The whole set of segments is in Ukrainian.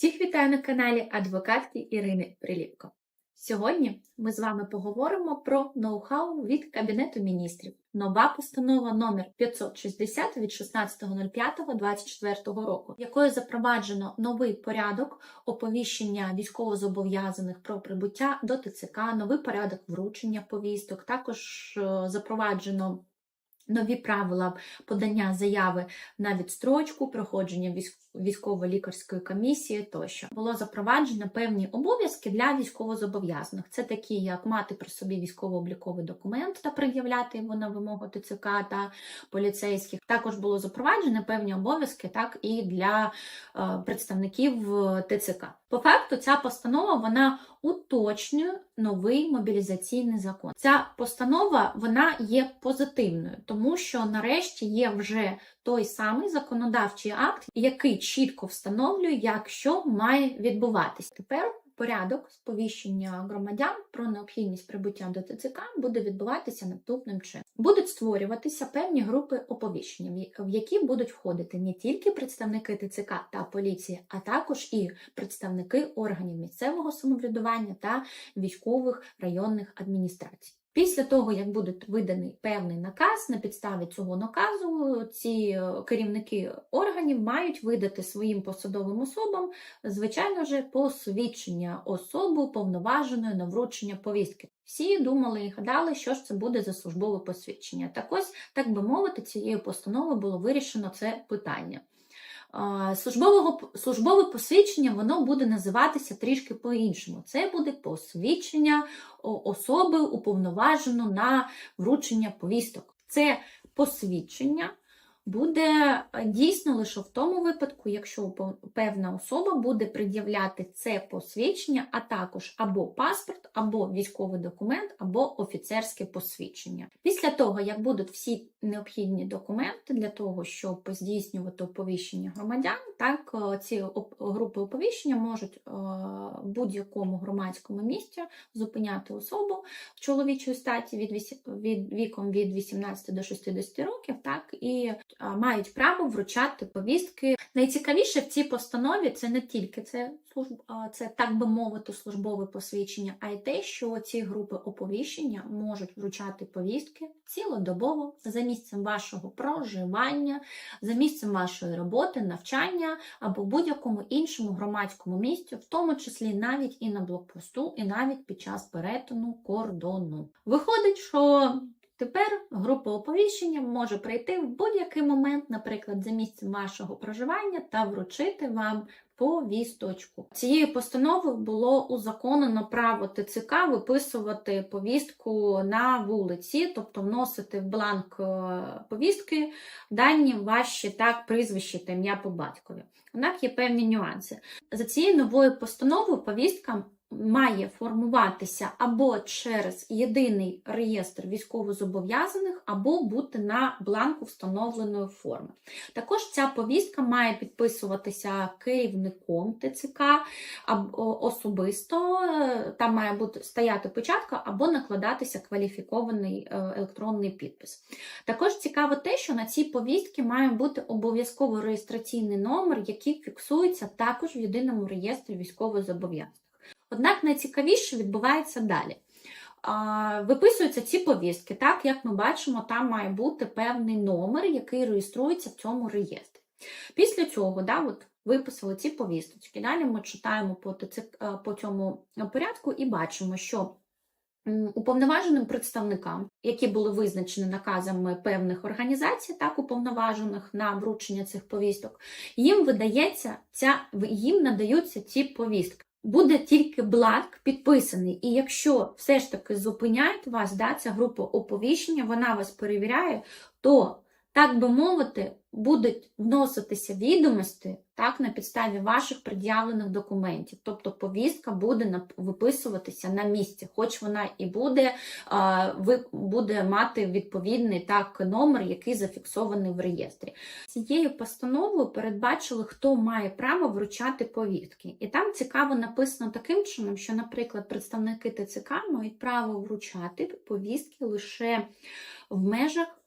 Всіх вітаю на каналі адвокатки Ірини Приліпко. Сьогодні ми з вами поговоримо про ноу-хау від Кабінету міністрів. Нова постанова номер 560 від 16.05.24 року, якою запроваджено новий порядок оповіщення військовозобов'язаних про прибуття до ТЦК, новий порядок вручення повісток. Також е, запроваджено нові правила подання заяви на відстрочку, проходження військово-лікарської комісії тощо. Було запроваджено певні обов'язки для військовозобов'язаних. Це такі, як мати при собі військово-обліковий документ та пред'являти його на вимогу ТЦК та поліцейських. Також було запроваджено певні обов'язки так і для е, представників е, ТЦК. По факту, ця постанова вона уточнює новий мобілізаційний закон. Ця постанова вона є позитивною, тому що нарешті є вже той самий законодавчий акт, який чітко встановлює, як що має відбуватись. Тепер порядок сповіщення громадян про необхідність прибуття до ТЦК буде відбуватися наступним чином. Будуть створюватися певні групи оповіщення, в які будуть входити не тільки представники ТЦК та поліції, а також і представники органів місцевого самоврядування та військових районних адміністрацій. Після того, як буде виданий певний наказ, на підставі цього наказу ці е, керівники органів мають видати своїм посадовим особам, звичайно ж, посвідчення особи повноваженої на вручення повістки. Всі думали і гадали, що ж це буде за службове посвідчення. Так ось, так би мовити, цією постановою було вирішено це питання. Службового, службове посвідчення воно буде називатися трішки по-іншому. Це буде посвідчення особи уповноважено на вручення повісток. Це посвідчення буде е, дійсно лише в тому випадку, якщо певна особа буде пред'являти це посвідчення, а також або паспорт, або військовий документ, або офіцерське посвідчення. Після того, як будуть всі необхідні документи для того, щоб здійснювати оповіщення громадян, так е, ці групи оповіщення можуть е, в будь-якому громадському місці зупиняти особу чоловічої статі від, віком від 18 до 60 років, так і мають право вручати повістки. Найцікавіше в цій постанові це не тільки це це так би мовити, службове посвідчення, а й те, що ці групи оповіщення можуть вручати повістки цілодобово за місцем вашого проживання, за місцем вашої роботи, навчання або будь-якому іншому громадському місці, в тому числі навіть і на блокпосту, і навіть під час перетину кордону. Виходить, що Тепер група оповіщення може прийти в будь-який момент, наприклад, за місцем вашого проживання, та вручити вам повісточку. Цією постановою було узаконено право ТЦК виписувати повістку на вулиці, тобто вносити в бланк е, повістки дані ваші так прізвище та ім'я по батькові. Однак є певні нюанси. За цією новою постановою повістка має формуватися або через єдиний реєстр військовозобов'язаних, або бути на бланку встановленої форми. Також ця повістка має підписуватися керівником ТЦК особисто, е, там має бути стояти печатка або накладатися кваліфікований е, електронний підпис. Також цікаво те, що на цій повістці має бути обов'язково реєстраційний номер, який фіксується також в єдиному реєстрі військовозобов'язаних. Однак найцікавіше відбувається далі. Виписуються ці повістки, так як ми бачимо, там має бути певний номер, який реєструється в цьому реєстрі. Після цього, да, от виписали ці повісточки. Далі ми читаємо по, е, по цьому порядку і бачимо, що уповноваженим представникам, які були визначені наказами певних організацій, так уповноважених на вручення цих повісток, їм видається ця їм надаються ці повістки. Буде тільки бланк підписаний, і якщо все ж таки зупиняють вас, да, ця група оповіщення, вона вас перевіряє, то, так би мовити, будуть вноситися відомості так, на підставі ваших пред'явлених документів. Тобто повістка буде виписуватися на місці, хоч вона і буде, ви, буде мати відповідний так, номер, який зафіксований в реєстрі. Цією постановою передбачили, хто має право вручати повістки. І там цікаво написано таким чином, що, наприклад, представники ТЦК мають право вручати повістки лише в межах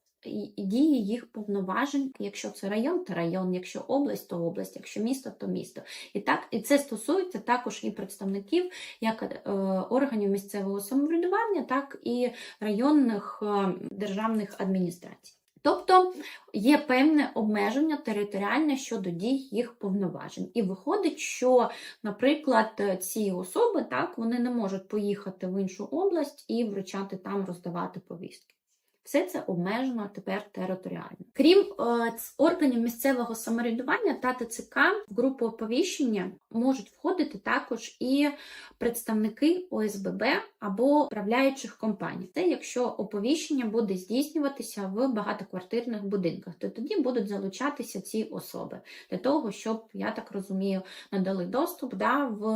дії їх повноважень. Якщо це район, то район, якщо область, то область, якщо місто, то місто. І так, і це стосується також і представників як е, органів місцевого самоврядування, так і районних е, державних адміністрацій. Тобто є певне обмеження територіальне щодо дій їх повноважень. І виходить, що, наприклад, ці особи так, вони не можуть поїхати в іншу область і вручати там, роздавати повістки. Все це обмежено тепер територіально. Крім е, органів місцевого самоврядування та ТЦК в групу оповіщення можуть входити також і представники ОСББ або управляючих компаній. Це якщо оповіщення буде здійснюватися в багатоквартирних будинках, то тоді будуть залучатися ці особи для того, щоб я так розумію, надали доступ да, в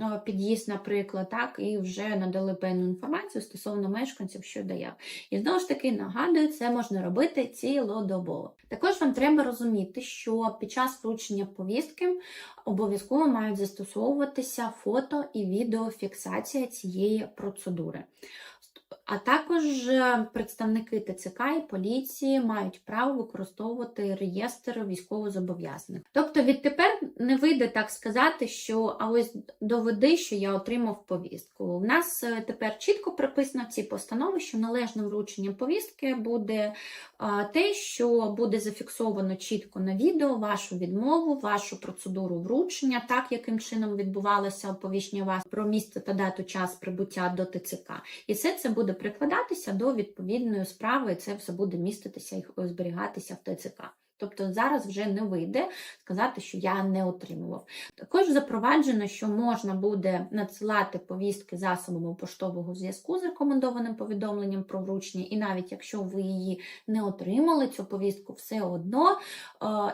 е, під'їзд, наприклад, так і вже надали певну інформацію стосовно мешканців, що дає. І знову ж таки нагадую, це можна робити цілодобово. Також вам треба розуміти, що під час вручення повістки обов'язково мають застосовуватися фото і відеофіксація цієї процедури. А також е, представники ТЦК і поліції мають право використовувати реєстр військовозобов'язаних. Тобто відтепер не вийде так сказати, що а ось доведи, що я отримав повістку. У нас е, тепер чітко прописано в цій постанові, що належним врученням повістки буде те, що буде зафіксовано чітко на відео вашу відмову, вашу процедуру вручення, так яким чином відбувалося оповіщення вас про місце та дату час прибуття до ТЦК. І все це буде прикладатися до відповідної справи, і це все буде міститися і зберігатися в ТЦК. Тобто зараз вже не вийде сказати, що я не отримував. Також запроваджено, що можна буде надсилати повістки засобами поштового зв'язку з рекомендованим повідомленням про вручення, і навіть якщо ви її не отримали, цю повістку все одно, е,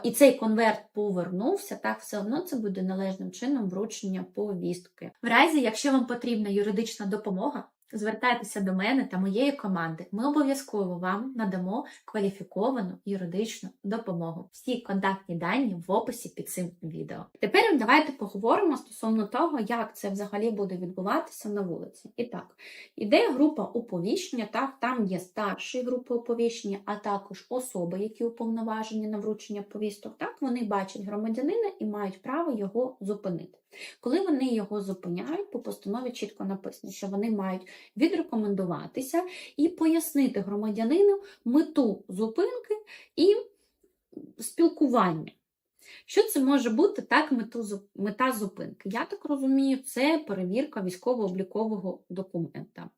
і цей конверт повернувся, так все одно це буде належним чином вручення повістки. В разі, якщо вам потрібна юридична допомога, звертайтеся до мене та моєї команди. Ми обов'язково вам надамо кваліфіковану юридичну допомогу. Всі контактні дані в описі під цим відео. Тепер давайте поговоримо стосовно того, як це взагалі буде відбуватися на вулиці. І так, іде група оповіщення, так, там є старші групи оповіщення, а також особи, які уповноважені на вручення повісток. Так, вони бачать громадянина і мають право його зупинити. Коли вони його зупиняють, по постанові чітко написано, що вони мають відрекомендуватися і пояснити громадянину мету зупинки і спілкування. Що це може бути так мета зупинки? Я так розумію, це перевірка військово-облікового документа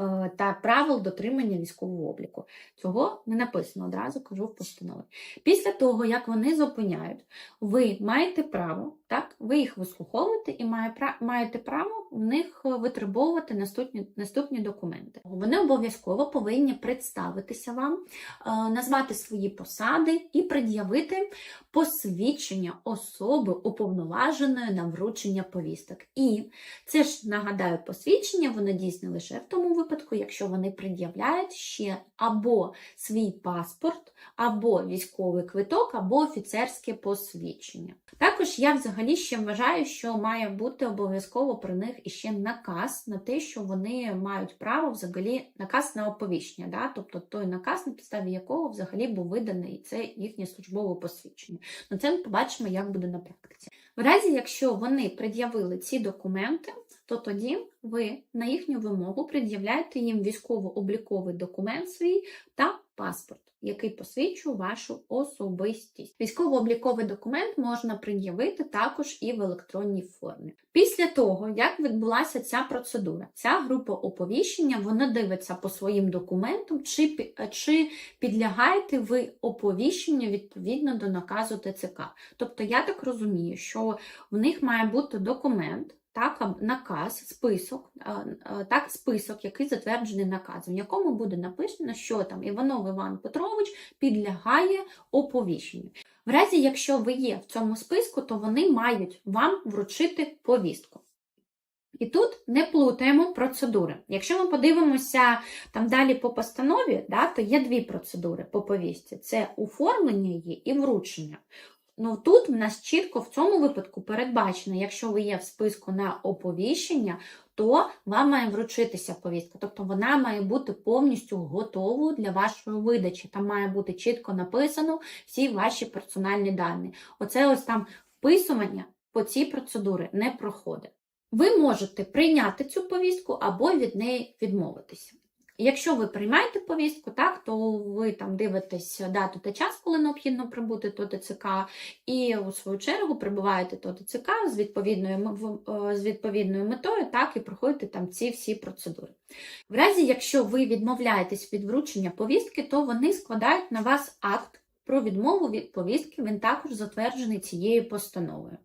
е, та правил дотримання військового обліку. Цього не написано одразу, кажу в постанові. Після того, як вони зупиняють, ви маєте право, так, ви їх вислуховуєте і маєте право в них е, витребовувати наступні, наступні документи. Вони обов'язково повинні представитися вам, е, назвати свої посади і пред'явити посвідчення особи уповноваженої на вручення повісток. І це ж нагадаю, посвідчення воно дійсне лише в тому випадку, якщо вони пред'являють ще або свій паспорт, або військовий квиток, або офіцерське посвідчення. Також я взагалі ще вважаю, що має бути обов'язково при них іще наказ на те, що вони мають право взагалі наказ на оповіщення, да? тобто той наказ, на підставі якого взагалі був виданий це їхнє службове посвідчення. Ну це ми побачимо, як буде на практиці. В разі, якщо вони пред'явили ці документи, то тоді ви на їхню вимогу пред'являєте їм військово-обліковий документ свій та паспорт, який посвідчує вашу особистість. Військово-обліковий документ можна пред'явити також і в електронній формі. Після того, як відбулася ця процедура, ця група оповіщення вона дивиться по своїм документам, чи, чи підлягаєте ви оповіщенню відповідно до наказу ТЦК. Тобто, я так розумію, що в них має бути документ. Так, наказ, список, а, а, так, список, який затверджений наказом, в якому буде написано, що там Іванов Іван Петрович підлягає оповіщенню. В разі, якщо ви є в цьому списку, то вони мають вам вручити повістку. І тут не плутаємо процедури. Якщо ми подивимося там далі по постанові, да, то є дві процедури по повістці: це оформлення її і вручення. Ну тут в нас чітко в цьому випадку передбачено, якщо ви є в списку на оповіщення, то вам має вручитися повістка. Тобто вона має бути повністю готовою для вашої видачі. Там має бути чітко написано всі ваші персональні дані. Оце ось там вписування по цій процедурі не проходить. Ви можете прийняти цю повістку або від неї відмовитися. Якщо ви приймаєте повістку, так, то ви там дивитесь дату та час, коли необхідно прибути до ТЦК, і у свою чергу прибуваєте до ТЦК з відповідною, е, з відповідною метою, так, і проходите там ці всі процедури. В разі, якщо ви відмовляєтесь від вручення повістки, то вони складають на вас акт про відмову від повістки, він також затверджений цією постановою.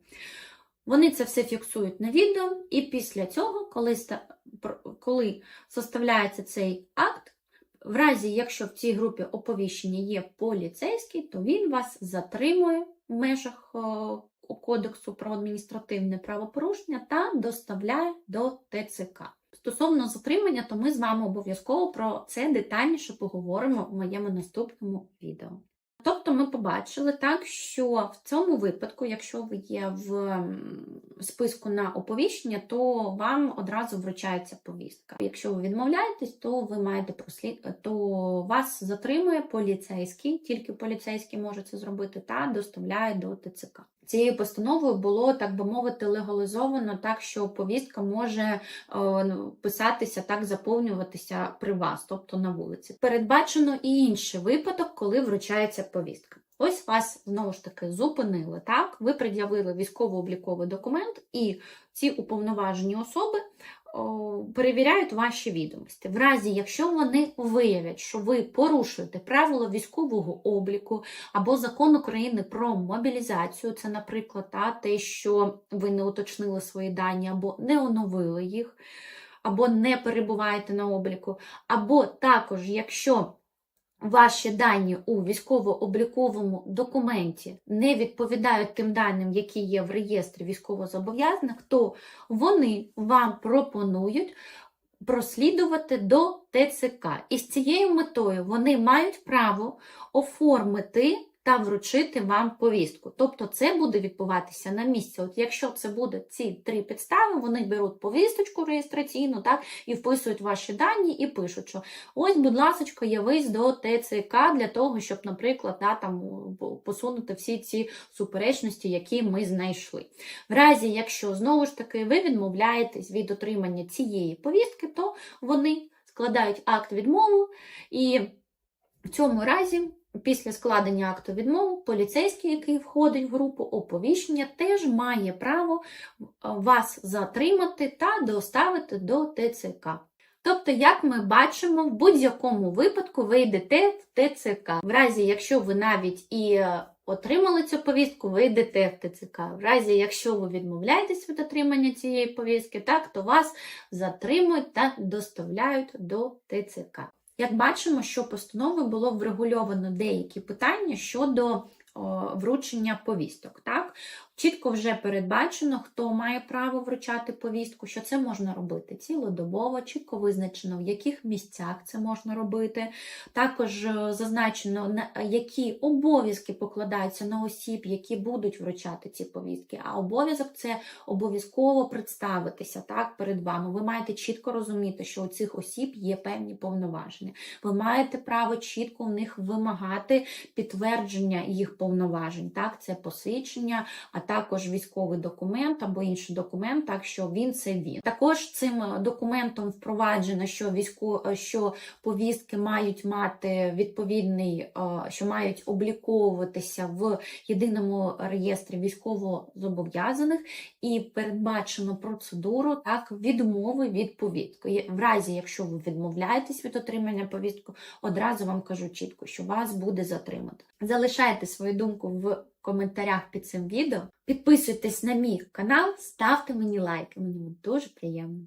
Вони це все фіксують на відео, і після цього, коли, коли составляється цей акт, в разі, якщо в цій групі оповіщення є поліцейський, то він вас затримує в межах Кодексу про адміністративне правопорушення та доставляє до ТЦК. Стосовно затримання, то ми з вами обов'язково про це детальніше поговоримо в моєму наступному відео. Тобто ми побачили так, що в цьому випадку, якщо ви є в списку на оповіщення, то вам одразу вручається повістка. Якщо ви відмовляєтесь, то ви маєте прослід... то вас затримує поліцейський, тільки поліцейський може це зробити, та доставляє до ТЦК. Цією постановою було, так би мовити, легалізовано так, що повістка може е, писатися так, заповнюватися при вас, тобто на вулиці. Передбачено і інший випадок, коли вручається повістка. Ось вас знову ж таки зупинили, так? Ви пред'явили військово-обліковий документ, і ці уповноважені особи о, перевіряють ваші відомості. В разі, якщо вони виявлять, що ви порушуєте правила військового обліку або закон України про мобілізацію, це, наприклад, та, те, що ви не уточнили свої дані або не оновили їх, або не перебуваєте на обліку, або також, якщо ваші дані у військово-обліковому документі не відповідають тим даним, які є в реєстрі військовозобов'язаних, то вони вам пропонують прослідувати до ТЦК. І з цією метою вони мають право оформити та вручити вам повістку. Тобто це буде відбуватися на місці. От якщо це буде ці три підстави, вони беруть повісточку реєстраційну, так, і вписують ваші дані і пишуть, що ось, будь ласка, явись до ТЦК для того, щоб, наприклад, да, там, посунути всі ці суперечності, які ми знайшли. В разі, якщо знову ж таки ви відмовляєтесь від отримання цієї повістки, то вони складають акт відмови, і в цьому разі. Після складення акту відмови поліцейський, який входить в групу оповіщення, теж має право е, вас затримати та доставити до ТЦК. Тобто, як ми бачимо, в будь-якому випадку ви йдете в ТЦК. В разі, якщо ви навіть і е, отримали цю повістку, ви йдете в ТЦК. В разі, якщо ви відмовляєтесь від отримання цієї повістки, так, то вас затримують та доставляють до ТЦК. Як бачимо, що постановою було врегульовано деякі питання щодо вручення повісток. Так? Чітко вже передбачено, хто має право вручати повістку, що це можна робити цілодобово, чітко визначено, в яких місцях це можна робити. Також е, зазначено, які обов'язки покладаються на осіб, які будуть вручати ці повістки. А обов'язок це обов'язково представитися так, перед вами. Ви маєте чітко розуміти, що у цих осіб є певні повноваження. Ви маєте право чітко в них вимагати підтвердження їх повноважень. Так, Це посвідчення, а також військовий документ або інший документ, так що він це він. Також цим документом впроваджено, що військо, що повістки мають мати відповідний, е, що мають обліковуватися в єдиному реєстрі військовозобов'язаних і передбачено процедуру так відмови від повістки. В разі, якщо ви відмовляєтесь від отримання повістки, одразу вам кажу чітко, що вас буде затримати. Залишайте свою думку в коментарях під цим відео. Підписуйтесь на мій канал, ставте мені лайки, мені дуже приємно.